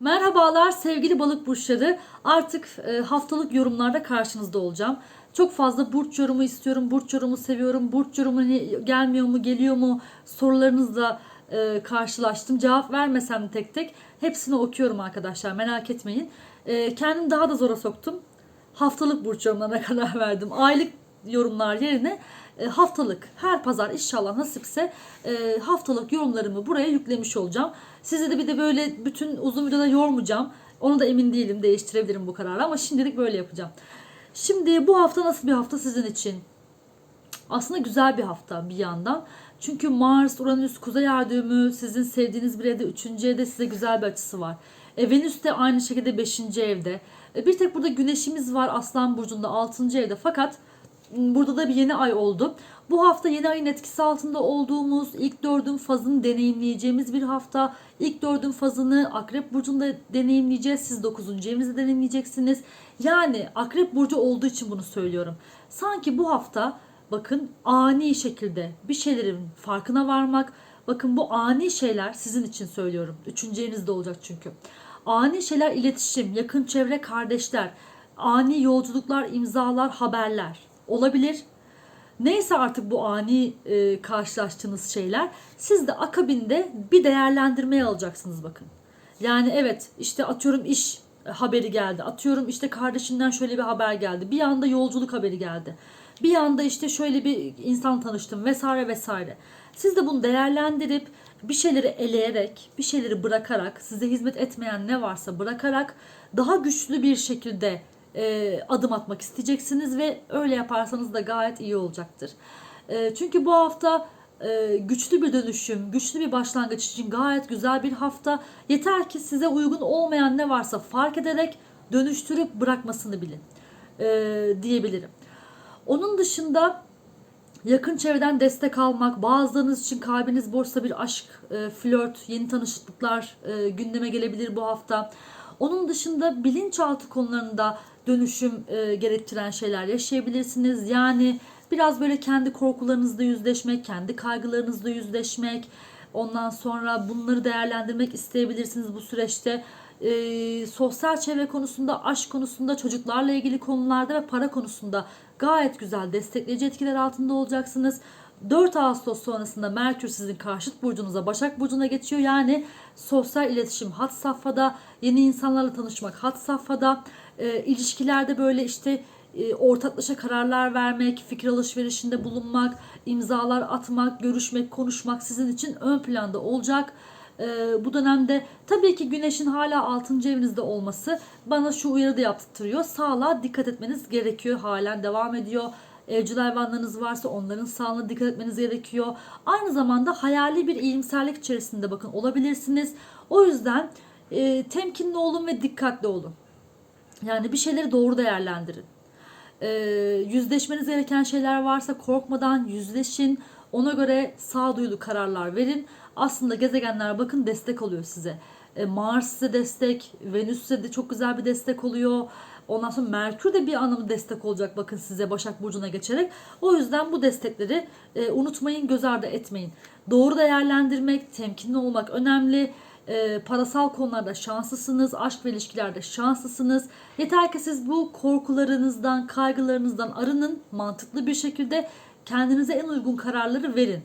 Merhabalar sevgili balık burçları. Artık e, haftalık yorumlarda karşınızda olacağım. Çok fazla burç yorumu istiyorum. Burç yorumu seviyorum. Burç yorumu gelmiyor mu, geliyor mu sorularınızla e, karşılaştım. Cevap vermesem tek tek hepsini okuyorum arkadaşlar. Merak etmeyin. E, daha da zora soktum. Haftalık burç yorumlarına karar verdim. Aylık yorumlar yerine haftalık her pazar inşallah nasipse e, haftalık yorumlarımı buraya yüklemiş olacağım. Sizi de bir de böyle bütün uzun videoda yormayacağım. Onu da emin değilim değiştirebilirim bu kararı ama şimdilik böyle yapacağım. Şimdi bu hafta nasıl bir hafta sizin için? Aslında güzel bir hafta bir yandan. Çünkü Mars, Uranüs, Kuzey Ay sizin sevdiğiniz bir evde 3. evde size güzel bir açısı var. E, Venüs de aynı şekilde 5. evde. E, bir tek burada Güneşimiz var Aslan Burcu'nda 6. evde fakat burada da bir yeni ay oldu. Bu hafta yeni ayın etkisi altında olduğumuz ilk dördün fazını deneyimleyeceğimiz bir hafta. İlk dördün fazını Akrep Burcu'nda deneyimleyeceğiz. Siz 9. evinizde deneyimleyeceksiniz. Yani Akrep Burcu olduğu için bunu söylüyorum. Sanki bu hafta bakın ani şekilde bir şeylerin farkına varmak. Bakın bu ani şeyler sizin için söylüyorum. Üçüncü evinizde olacak çünkü. Ani şeyler iletişim, yakın çevre, kardeşler, ani yolculuklar, imzalar, haberler olabilir. Neyse artık bu ani e, karşılaştığınız şeyler siz de akabinde bir değerlendirmeye alacaksınız bakın. Yani evet işte atıyorum iş haberi geldi. Atıyorum işte kardeşinden şöyle bir haber geldi. Bir anda yolculuk haberi geldi. Bir anda işte şöyle bir insan tanıştım vesaire vesaire. Siz de bunu değerlendirip bir şeyleri eleyerek, bir şeyleri bırakarak, size hizmet etmeyen ne varsa bırakarak daha güçlü bir şekilde e, adım atmak isteyeceksiniz ve öyle yaparsanız da gayet iyi olacaktır. E, çünkü bu hafta e, güçlü bir dönüşüm, güçlü bir başlangıç için gayet güzel bir hafta. Yeter ki size uygun olmayan ne varsa fark ederek dönüştürüp bırakmasını bilin e, diyebilirim. Onun dışında yakın çevreden destek almak, bazılarınız için kalbiniz boşsa bir aşk, e, flört, yeni tanışıklıklar e, gündeme gelebilir bu hafta. Onun dışında bilinçaltı konularında dönüşüm e, gerektiren şeyler yaşayabilirsiniz. Yani biraz böyle kendi korkularınızla yüzleşmek, kendi kaygılarınızla yüzleşmek, ondan sonra bunları değerlendirmek isteyebilirsiniz bu süreçte. E, sosyal çevre konusunda, aşk konusunda, çocuklarla ilgili konularda ve para konusunda gayet güzel destekleyici etkiler altında olacaksınız. 4 Ağustos sonrasında Merkür sizin karşıt burcunuza Başak Burcu'na geçiyor. Yani sosyal iletişim hat safhada, yeni insanlarla tanışmak hat safhada, e, ilişkilerde böyle işte e, ortaklaşa kararlar vermek, fikir alışverişinde bulunmak, imzalar atmak, görüşmek, konuşmak sizin için ön planda olacak. E, bu dönemde tabii ki güneşin hala 6. evinizde olması bana şu uyarı da yaptırıyor. Sağlığa dikkat etmeniz gerekiyor. Halen devam ediyor. Evcil hayvanlarınız varsa onların sağlığına dikkat etmeniz gerekiyor. Aynı zamanda hayali bir iyimserlik içerisinde bakın olabilirsiniz. O yüzden e, temkinli olun ve dikkatli olun. Yani bir şeyleri doğru değerlendirin. E, yüzleşmeniz gereken şeyler varsa korkmadan yüzleşin. Ona göre sağduyulu kararlar verin. Aslında gezegenler bakın destek oluyor size. E, Mars size destek, Venüs size de çok güzel bir destek oluyor. Ondan sonra Merkür de bir anlamda destek olacak bakın size Başak Burcu'na geçerek. O yüzden bu destekleri e, unutmayın, göz ardı etmeyin. Doğru değerlendirmek, temkinli olmak önemli. E, parasal konularda şanslısınız, aşk ve ilişkilerde şanslısınız. Yeter ki siz bu korkularınızdan, kaygılarınızdan arının mantıklı bir şekilde kendinize en uygun kararları verin.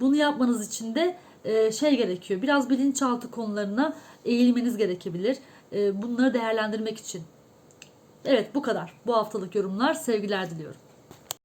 Bunu yapmanız için de e, şey gerekiyor. Biraz bilinçaltı konularına eğilmeniz gerekebilir. E, bunları değerlendirmek için. Evet bu kadar. Bu haftalık yorumlar. Sevgiler diliyorum.